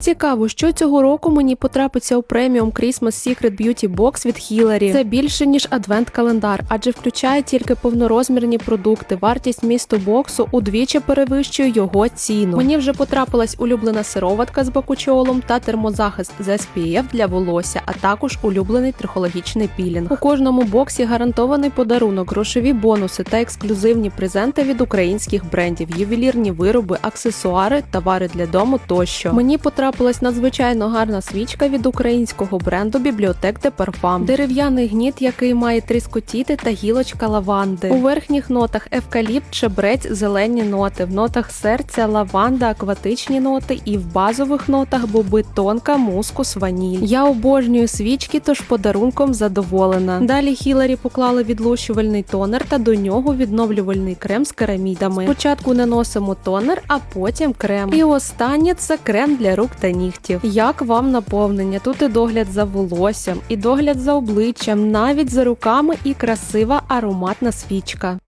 Цікаво, що цього року мені потрапиться у преміум Christmas Secret Beauty Box від Hillary. Це більше ніж адвент-календар, адже включає тільки повнорозмірні продукти. Вартість місту боксу удвічі перевищує його ціну. Мені вже потрапилась улюблена сироватка з бакучолом та термозахист з SPF для волосся, а також улюблений трихологічний пілінг. У кожному боксі гарантований подарунок, грошові бонуси та ексклюзивні презенти від українських брендів, ювелірні вироби, аксесуари, товари для дому тощо. Мені потрапилась надзвичайно гарна свічка від українського бренду Бібліотек де Парфам. Дерев'яний гніт, який має тріскотіти та гілочка лаванди. У верхніх нотах евкаліпт, чебрець, зелені ноти, в нотах серця, лаванда, акватичні ноти і в базових нотах боби тонка, мускус, ваніль. Я обожнюю свічки, тож подарунком задоволена. Далі Хіларі поклали відлущувальний тонер та до нього відновлювальний крем з керамідами. Спочатку наносимо тонер, а потім крем. І останнє це крем для рук та нігтів. Як вам наповнення? Тут і догляд за волоссям, і догляд за обличчям, навіть за руками, і красива ароматна свічка.